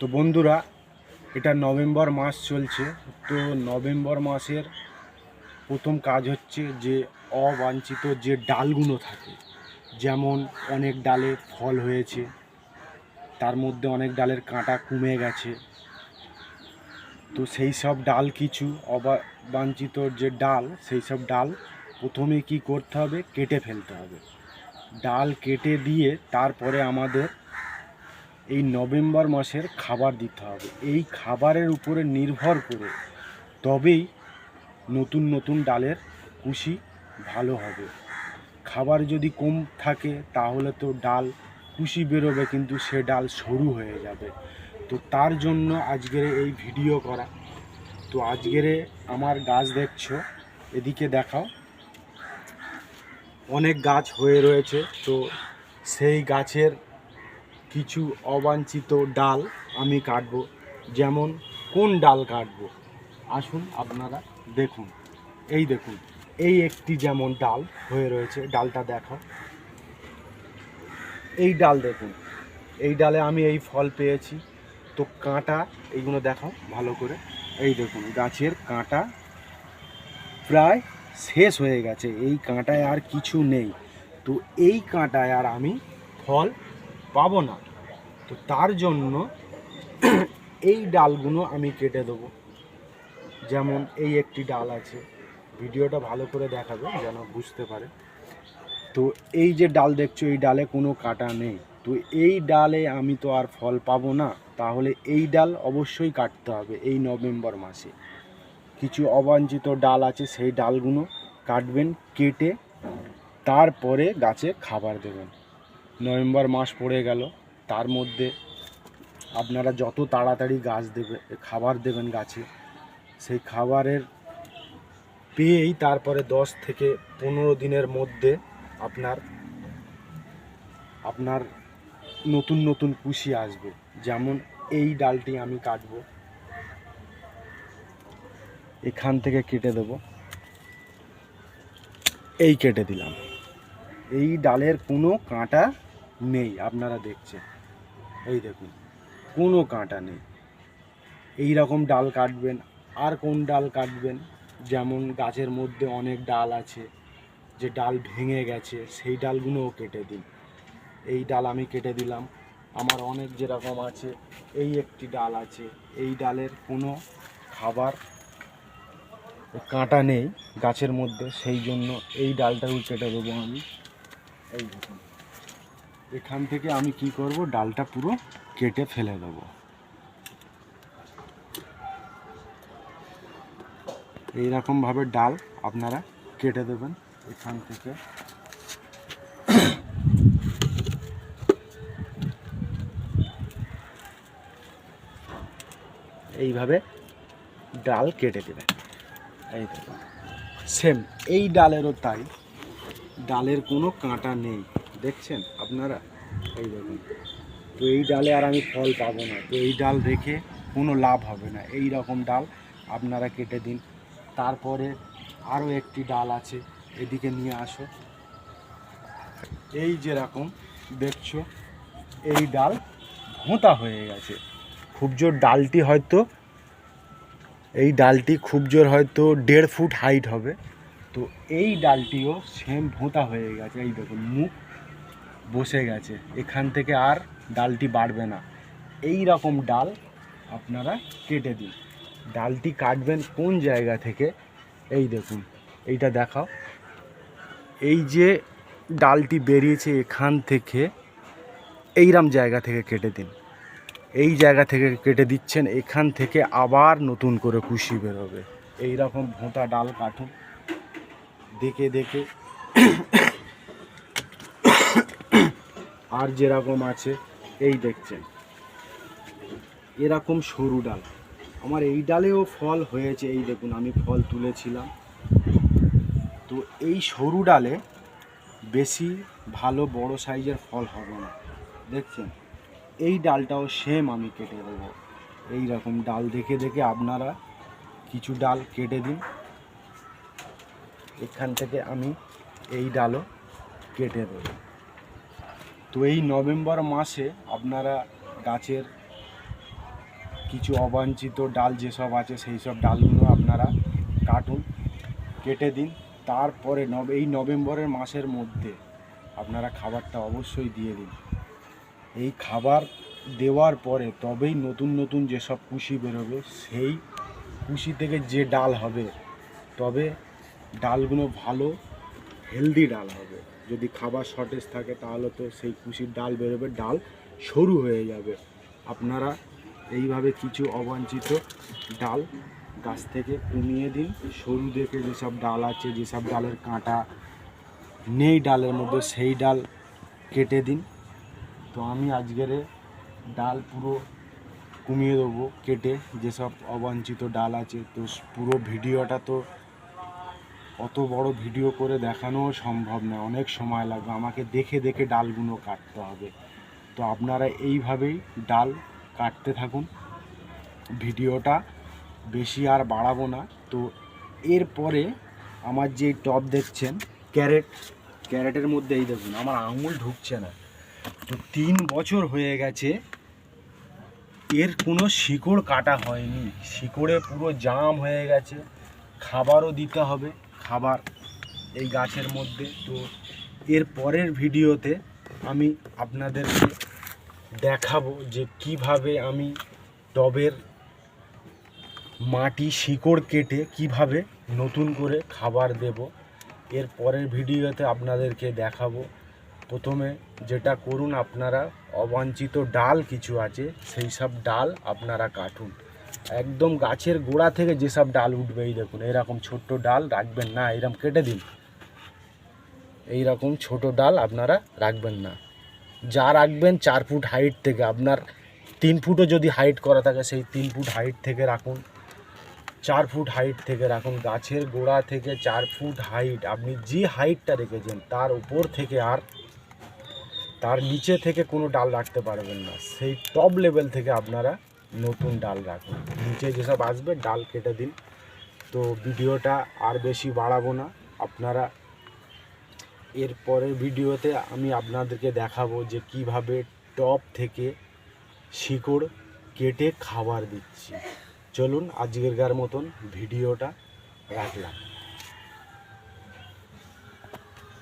তো বন্ধুরা, এটা নভেম্বর মাস চলছে। তো নভেম্বর মাসের প্রথম কাজ হচ্ছে যে অবাঞ্ছিত যে ডালগুলো থাকে, যেমন অনেক ডালে ফল হয়েছে, তার মধ্যে অনেক ডালের কাঁটা কমে গেছে। তো সেই সব ডাল কিছু, অবাঞ্ছিত যে ডাল, সেই সব ডাল প্রথমে কি করতে হবে? কেটে ফেলতে হবে। ডাল কেটে দিয়ে তারপরে আমাদের এই নভেম্বর মাসের খাবার দিতে হবে। এই খাবারের উপরে নির্ভর করে তবেই নতুন নতুন ডালের কুশি ভালো হবে। খাবার যদি কম থাকে তাহলে তো ডাল কুশি বেরোবে, কিন্তু সে ডাল সরু হয়ে যাবে। তো তার জন্য আজকের এই ভিডিও করা। তো আজকের আমার গাছ দেখছ, এদিকে দেখাও। অনেক গাছ হয়ে রয়েছে, তো সেই গাছের কিছু অবাঞ্ছিত ডাল আমি কাটবো। যেমন, কোন ডাল কাটবো? আসুন আপনারা দেখুন। এই দেখুন, এই একটি যেমন ডাল হয়ে রয়েছে। ডালটা দেখাও। এই ডাল দেখুন, এই ডালে আমি এই ফল পেয়েছি। তো কাঁটা, এইগুলো দেখাও ভালো করে। এই দেখুন, গাছের কাঁটা প্রায় শেষ হয়ে গেছে। এই কাঁটায় আর কিছু নেই। তো এই কাঁটায় আর আমি ফল পাবো না। তো তার জন্য এই ডালগুলো আমি কেটে দেবো। যেমন এই একটি ডাল আছে। ভিডিওটা ভালো করে দেখাবে যেন বুঝতে পারে। তো এই যে ডাল দেখছ, এই ডালে কোনো কাটা নেই। তো এই ডালে আমি তো আর ফল পাবো না। তাহলে এই ডাল অবশ্যই কাটতে হবে এই নভেম্বর মাসে। কিছু অবাঞ্ছিত ডাল আছে, সেই ডালগুলো কাটবেন, কেটে তারপরে গাছে খাবার দেবেন। নভেম্বর মাস পড়ে গেল। তার মধ্যে আপনারা যত তাড়াতাড়ি গাছ দেবে, খাবার দেবেন গাছে, সেই খাবারের পেয়েই তারপরে দশ থেকে পনেরো দিনের মধ্যে আপনার আপনার নতুন নতুন কুশি আসবে। যেমন এই ডালটি আমি কাটবো। এখান থেকে কেটে দেব। এই কেটে দিলাম। এই ডালের কোনো কাঁটা নেই, আপনারা দেখছেন। এই দেখুন, কোনো কাঁটা নেই। এই রকম ডাল কাটবেন, আর কোন ডাল কাটবেন? যেমন গাছের মধ্যে অনেক ডাল আছে, যে ডাল ভেঙে গেছে, সেই ডালগুলোও কেটে দিন। এই ডাল আমি কেটে দিলাম, আমার অনেক যেরকম আছে, এই একটি ডাল আছে, এই ডালের কোনো খাবার কাঁটা নেই গাছের মধ্যে, সেই জন্য এই ডালটাও কেটে দেবো আমি। এই দেখুন। এখান থেকে আমি কি করব? ডালটা পুরো কেটে ফেলে দেবো। এইরকমভাবে ডাল আপনারা কেটে দেবেন এখান থেকে। এইভাবে ডাল কেটে দেবেন। এই সেম এই ডালেরও তাই। ডালের কোনো কাঁটা নেই। দেখছেন? আপনারা? এই দেখুন। তো এই ডালে আর আমি ফল পাবো না। তো এই ডাল রেখে কোনো লাভ হবে না। এই রকম ডাল আপনারা কেটে দিন। তারপরে আরও একটি ডাল আছে, এদিকে নিয়ে আসো। এই যেরকম দেখছ, এই ডাল ভোঁতা হয়ে গেছে। খুব জোর ডালটি হয়তো, এই ডালটি খুব জোর হয়তো দেড় ফুট হাইট হবে। তো এই ডালটিও সেম ভোঁতা হয়ে গেছে। এই দেখুন, মুখ বসে গেছে। এখান থেকে আর ডালটি বাড়বে না। এই রকম ডাল আপনারা কেটে দিন। ডালটি কাটবেন কোন জায়গা থেকে? এই দেখুন, এইটা দেখাও। এই যে ডালটি বেরিয়েছে এখান থেকে, এইরাম জায়গা থেকে কেটে দিন। এই জায়গা থেকে কেটে দিচ্ছেন, এখান থেকে আবার নতুন করে কুশি বেরোবে। এই রকম ভোঁতা ডাল কাটুন। দেখে দেখে আর যেরকম আছে, এই দেখছেন। এরকম সরু ডাল। আমার এই ডালেও ফল হয়েছে, এই দেখুন, আমি ফল তুলেছিলাম। তো এই সরু ডালে বেশি ভালো বড় সাইজের ফল হবে না। দেখছেন? এই ডালটাও সেম আমি কেটে দেবো। এই রকম ডাল দেখে দেখে আপনারা কিছু ডাল কেটে দিন। এখান থেকে আমি এই ডালও কেটে দেবো। তো এই নভেম্বর মাসে আপনারা গাছের কিছু অবাঞ্ছিত ডাল যেসব আছে সেই সব ডালগুলো আপনারা কাটুন, কেটে দিন। তারপরে নব এই নভেম্বরের মাসের মধ্যে আপনারা খাবারটা অবশ্যই দিয়ে দিন। এই খাবার দেওয়ার পরে তবেই নতুন নতুন যেসব কুশি বেরোবে, সেই কুশি থেকে যে ডাল হবে, তবে ডালগুলো ভালো হেলদি ডাল হবে। যদি খাবার শর্টেজ থাকে, তাহলে তো সেই কুশির ডাল বেরোবে, ডাল সরু হয়ে যাবে। আপনারা এইভাবে কিছু অবাঞ্ছিত ডাল গাছ থেকে কমিয়ে দিন। সরু দেখে যেসব ডাল আছে, যেসব ডালের কাঁটা নেই ডালের মধ্যে, সেই ডাল কেটে দিন। তো আমি আজকের ডাল পুরো কমিয়ে দেবো, কেটে যেসব অবাঞ্ছিত ডাল আছে, তো পুরো ভিডিওটা তো অত বড় ভিডিও করে দেখানোও সম্ভব নয়। অনেক সময় লাগবে। আমাকে দেখে দেখে ডালগুলো কাটতে হবে। তো আপনারা এইভাবেই ডাল কাটতে থাকুন। ভিডিওটা বেশি আর বাড়াবো না। তো এরপরে আমার যে টপ দেখছেন, ক্যারেট। ক্যারেটের মধ্যে এই দেখুন, আমার আঙুল ঢুকছে না। তো তিন বছর হয়ে গেছে, এর কোনো শিকড় কাটা হয়নি। শিকড়ে পুরো জাম হয়ে গেছে। খাবারও দিতে হবে। খাবার এই গাছের মধ্যে। তো এর পরের ভিডিওতে আমি আপনাদেরকে দেখাবো যে কীভাবে আমি টবের মাটি শিকড় কেটে কীভাবে নতুন করে খাবার দেব। এর পরের ভিডিওতে আপনাদেরকে দেখাবো। প্রথমে যেটা করুন আপনারা, অবাঞ্ছিত ডাল কিছু আছে, সেই সব ডাল আপনারা কাটুন। একদম গাছের গোড়া থেকে যেসব ডাল উঠবে, এই দেখুন এরকম ছোট্ট ডাল রাখবেন না এরকম কেটে দিন। এই রকম ছোট ডাল আপনারা রাখবেন না। যা রাখবেন চার ফুট হাইট থেকে, আপনার তিন ফুটও যদি হাইট করা থাকে, সেই তিন ফুট হাইট থেকে রাখুন। চার ফুট হাইট থেকে রাখুন, গাছের গোড়া থেকে চার ফুট হাইট আপনি যে হাইটটা রেখেছেন, তার উপর থেকে আর তার নিচে থেকে কোনো ডাল রাখতে পারবেন না। সেই টপ লেভেল থেকে আপনারা নতুন ডাল রাখুন নিচে যেসব আসবে, ডাল কেটে দিন। তো ভিডিওটা আর বেশি বাড়াবো না। আপনারা এর পরের ভিডিওতে আমি আপনাদেরকে দেখাবো যে কীভাবে টপ থেকে শিকড় কেটে খাবার দিচ্ছি। চলুন আজকেরকার মতন ভিডিওটা রাখলাম।